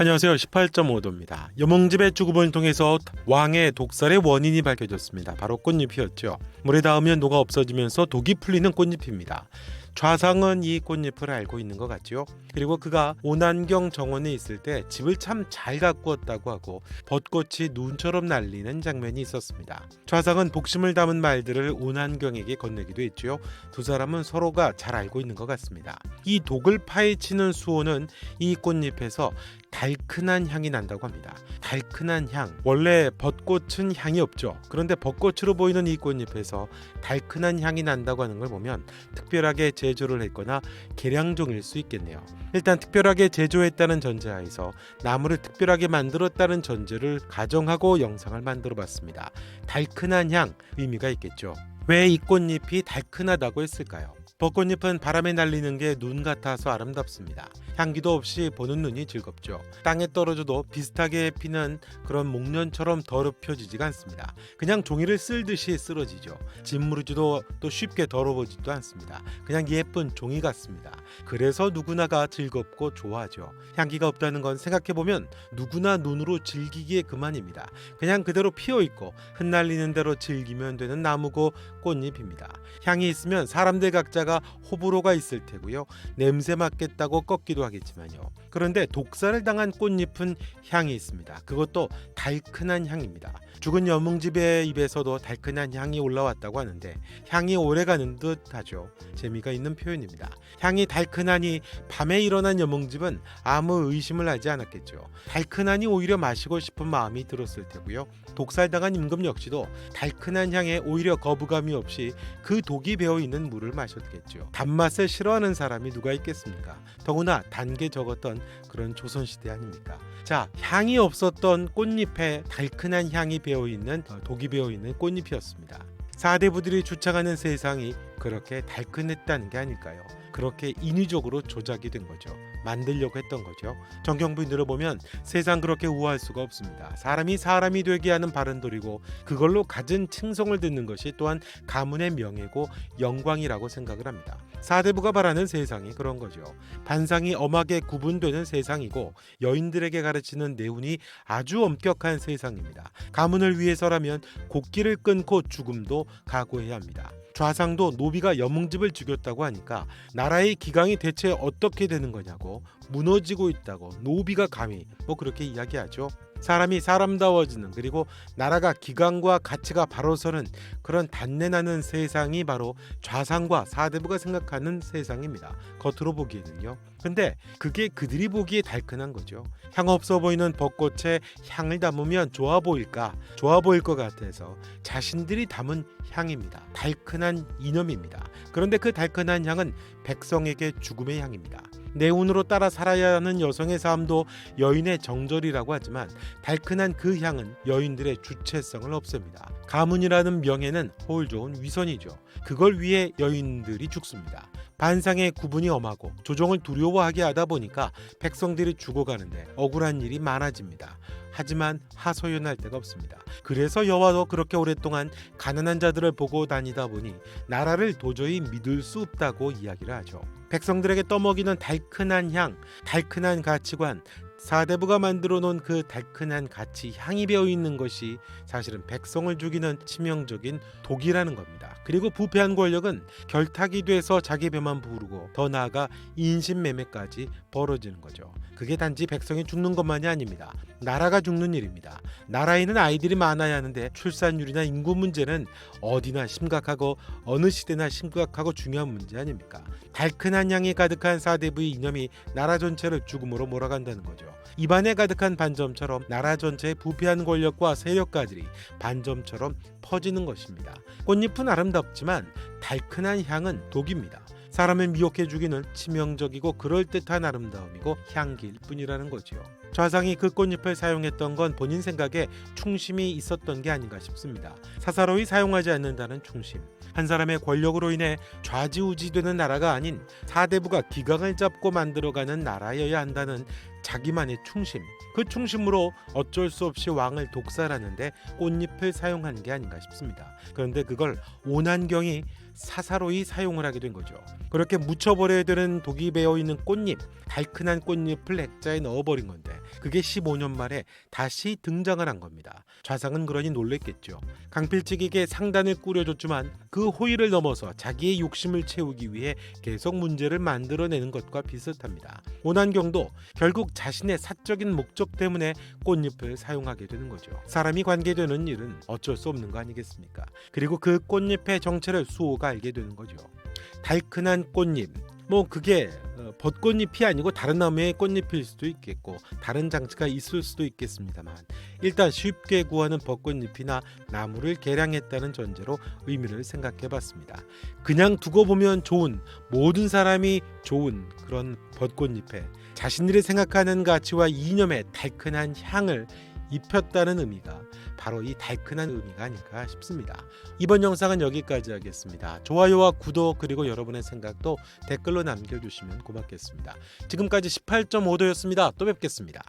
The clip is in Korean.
안녕하세요. 18.5도입니다. 여몽집의 주구본을 통해서 왕의 독살의 원인이 밝혀졌습니다. 바로 꽃잎이었죠. 물에 닿으면 녹아 없어지면서 독이 풀리는 꽃잎입니다. 좌상은 이 꽃잎을 알고 있는 것 같지요. 그리고 그가 오난경 정원에 있을 때 집을 참 잘 가꾸었다고 하고 벚꽃이 눈처럼 날리는 장면이 있었습니다. 좌상은 복심을 담은 말들을 오난경에게 건네기도 했지요. 두 사람은 서로가 잘 알고 있는 것 같습니다. 이 독을 파헤치는 수호는 이 꽃잎에서 달큰한 향이 난다고 합니다. 달큰한 향. 원래 벚꽃은 향이 없죠. 그런데 벚꽃으로 보이는 이 꽃잎에서 달큰한 향이 난다고 하는 걸 보면 특별하게 제 조를 했거나 계량종일 수 있겠네요. 일단 특별하게 제조했다는 전제하에서 나무를 특별하게 만들었다는 전제를 가정하고 영상을 만들어 봤습니다. 달큰한 향 의미가 있겠죠. 왜 이 꽃잎이 달큰하다고 했을까요? 벚꽃잎은 바람에 날리는 게 눈 같아서 아름답습니다. 향기도 없이 보는 눈이 즐겁죠. 땅에 떨어져도 비슷하게 피는 그런 목련처럼 더럽혀지지가 않습니다. 그냥 종이를 쓸듯이 쓰러지죠. 짓무르지도 또 쉽게 더러워지지도 않습니다. 그냥 예쁜 종이 같습니다. 그래서 누구나가 즐겁고 좋아하죠. 향기가 없다는 건 생각해보면 누구나 눈으로 즐기기에 그만입니다. 그냥 그대로 피어 있고 흩날리는 대로 즐기면 되는 나무고 꽃잎입니다. 향이 있으면 사람들 각자 가 호불호가 있을 테고요. 냄새 맡겠다고 꺾기도 하겠지만요. 그런데 독살을 당한 꽃잎은 향이 있습니다. 그것도 달큰한 향입니다. 죽은 여몽집의 입에서도 달큰한 향이 올라왔다고 하는데 향이 오래가는 듯하죠. 재미가 있는 표현입니다. 향이 달큰하니 밤에 일어난 여몽집은 아무 의심을 하지 않았겠죠. 달큰하니 오히려 마시고 싶은 마음이 들었을 테고요. 독살당한 임금 역시도 달큰한 향에 오히려 거부감이 없이 그 독이 배어 있는 물을 마셨겠죠. 단맛을 싫어하는 사람이 누가 있겠습니까? 더구나 단게 적었던 그런 조선 시대 아닙니까? 자, 향이 없었던 꽃잎에 달큰한 향이 배어 있는 어, 독이 배어 있는 꽃잎이었습니다. 사대부들이 주창하는 세상이 그렇게 달큰했다는 게 아닐까요? 그렇게 인위적으로 조작이 된 거죠. 만들려고 했던 거죠. 정경부인들을 보면 세상 그렇게 우아할 수가 없습니다. 사람이 사람이 되게 하는 바른돌이고 그걸로 갖은 칭송을 듣는 것이 또한 가문의 명예고 영광이라고 생각을 합니다. 사대부가 바라는 세상이 그런 거죠. 반상이 엄하게 구분되는 세상이고 여인들에게 가르치는 내운이 아주 엄격한 세상입니다. 가문을 위해서라면 곡기를 끊고 죽음도 각오해야 합니다. 좌상도 노비가 여몽집을 죽였다고 하니까 나라의 기강이 대체 어떻게 되는 거냐고 무너지고 있다고 노비가 감히 뭐 그렇게 이야기하죠. 사람이 사람다워지는 그리고 나라가 기강과 가치가 바로 서는 그런 단내나는 세상이 바로 좌상과 사대부가 생각하는 세상입니다. 겉으로 보기에는요. 근데 그게 그들이 보기에 달큰한 거죠. 향 없어 보이는 벚꽃에 향을 담으면 좋아 보일까? 좋아 보일 것 같아서 자신들이 담은 향입니다. 달큰한 이념입니다. 그런데 그 달큰한 향은 백성에게 죽음의 향입니다. 내 운으로 따라 살아야 하는 여성의 삶도 여인의 정절이라고 하지만 달큰한 그 향은 여인들의 주체성을 없앱니다. 가문이라는 명예는 허울 좋은 위선이죠. 그걸 위해 여인들이 죽습니다. 반상의 구분이 엄하고 조정을 두려워하게 하다 보니까 백성들이 죽어가는데 억울한 일이 많아집니다. 하지만 하소연할 데가 없습니다. 그래서 여와도 그렇게 오랫동안 가난한 자들을 보고 다니다 보니 나라를 도저히 믿을 수 없다고 이야기를 하죠. 백성들에게 떠먹이는 달큰한 향, 달큰한 가치관, 사대부가 만들어 놓은 그 달큰한 가치 향이 배어 있는 것이 사실은 백성을 죽이는 치명적인 독이라는 겁니다. 그리고 부패한 권력은 결탁이 돼서 자기 배만 부르고 더 나아가 인신매매까지 벌어지는 거죠. 그게 단지 백성이 죽는 것만이 아닙니다. 나라가 죽는 일입니다. 나라에는 아이들이 많아야 하는데 출산율이나 인구 문제는 어디나 심각하고 어느 시대나 심각하고 중요한 문제 아닙니까? 달큰한 향이 가득한 사대부의 이념이 나라 전체를 죽음으로 몰아간다는 거죠. 입안에 가득한 반점처럼 나라 전체의 부패한 권력과 세력가들이 반점처럼 퍼지는 것입니다. 꽃잎은 아름답지만 달큰한 향은 독입니다. 사람을 미혹해 죽이는 치명적이고 그럴듯한 아름다움이고 향기일 뿐이라는 거지요. 좌상이 그 꽃잎을 사용했던 건 본인 생각에 충심이 있었던 게 아닌가 싶습니다. 사사로이 사용하지 않는다는 충심. 한 사람의 권력으로 인해 좌지우지되는 나라가 아닌 사대부가 기강을 잡고 만들어가는 나라여야 한다는 자기만의 충심, 그 충심으로 어쩔 수 없이 왕을 독살하는데 꽃잎을 사용한 게 아닌가 싶습니다. 그런데 그걸 오난경이 사사로이 사용을 하게 된 거죠. 그렇게 묻혀버려야 되는 독이 배어 있는 꽃잎, 달큰한 꽃잎을 액자에 넣어버린 건데 그게 15년 만에 다시 등장을 한 겁니다. 좌상은 그러니 놀랬겠죠. 강필직에게 상단을 꾸려줬지만 그 호의를 넘어서 자기의 욕심을 채우기 위해 계속 문제를 만들어내는 것과 비슷합니다. 오난경도 결국 자신의 사적인 목적 때문에 꽃잎을 사용하게 되는 거죠. 사람이 관계되는 일은 어쩔 수 없는 거 아니겠습니까? 그리고 그 꽃잎의 정체를 수호가 알게 되는 거죠. 달큰한 꽃잎. 뭐 그게 어, 벚꽃잎이 아니고 다른 나무의 꽃잎일 수도 있겠고 다른 장치가 있을 수도 있겠습니다만 일단 쉽게 구하는 벚꽃잎이나 나무를 개량했다는 전제로 의미를 생각해 봤습니다. 그냥 두고 보면 좋은 모든 사람이 좋은 그런 벚꽃잎에 자신들이 생각하는 가치와 이념의 달큰한 향을 입혔다는 의미가 바로 이 달큰한 의미가 아닐까 싶습니다. 이번 영상은 여기까지 하겠습니다. 좋아요와 구독 그리고 여러분의 생각도 댓글로 남겨주시면 고맙겠습니다. 지금까지 18.5도였습니다. 또 뵙겠습니다.